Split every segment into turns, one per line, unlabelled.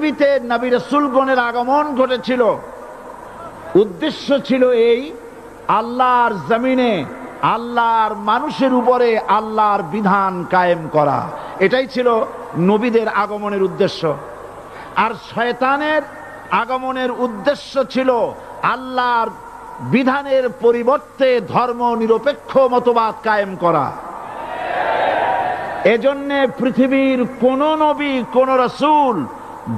পৃথিবীতে নবী রসুলগণের আগমন ঘটেছিল। উদ্দেশ্য ছিল এই, আল্লাহর জমিনে আল্লাহর মানুষের উপরে আল্লাহর বিধান কায়েম করা। এটাই ছিল নবীদের আগমনের উদ্দেশ্য। আর শয়তানের আগমনের উদ্দেশ্য ছিল আল্লাহর বিধানের পরিবর্তে ধর্ম নিরপেক্ষ মতবাদ কায়েম করা। এজন্যে পৃথিবীর কোন নবী, কোন রসুল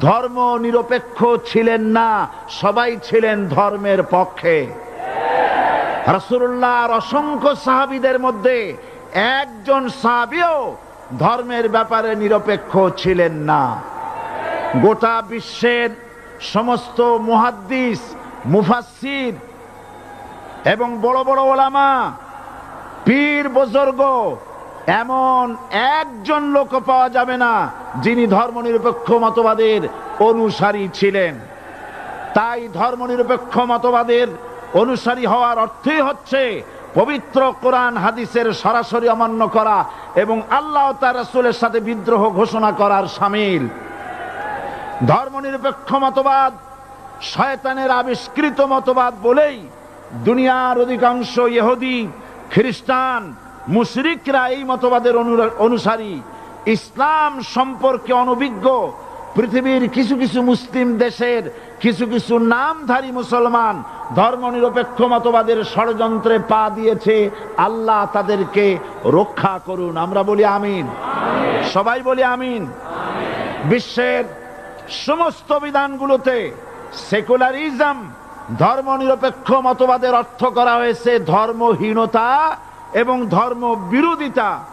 ধর্ম নিরপেক্ষ ছিলেন না, সবাই ছিলেন ধর্মের পক্ষে। রসুল্লাহর অসংখ্য সাহাবিদের মধ্যে একজন সাহাবিও ধর্মের ব্যাপারে নিরপেক্ষ ছিলেন না। গোটা বিশ্বের সমস্ত মুহাদ্দিস, মুফাসসির এবং বড় বড় ওলামা, পীর বুজুর্গ এমন একজন লোক পাওয়া যাবে না, যিনি ধর্মনিরপেক্ষ মতবাদের অনুসারী ছিলেন। তাই ধর্মনিরপেক্ষ মতবাদের অনুসারী হওয়ার অর্থই হচ্ছে পবিত্র কোরআন হাদিসের সরাসরি অমান্য করা এবং আল্লাহ তার রাসূলের সাথে বিদ্রোহ ঘোষণা করার সামিল। ধর্মনিরপেক্ষ মতবাদ শয়তানের আবিষ্কৃত মতবাদ বলেই দুনিয়ার অধিকাংশ ইহুদি, খ্রিস্টান মুশরিকরা এই মতবাদের অনুসারী। ইসলাম সম্পর্কে অনভিজ্ঞ। পৃথিবীর কিছু কিছু মুসলিম দেশের কিছু কিছু নামধারী মুসলমান ধর্মনিরপেক্ষ মতবাদের ষড়যন্ত্রে পা দিয়েছে। আল্লাহ তাদেরকে রক্ষা করুন। আমরা বলি আমিন। সবাই বলি আমিন। বিশ্বের সমস্ত বিধানগুলোতে সেকুলারিজম, ধর্মনিরপেক্ষ মতবাদের অর্থ করা হয়েছে ধর্মহীনতা এবং ধর্ম বিরোধিতা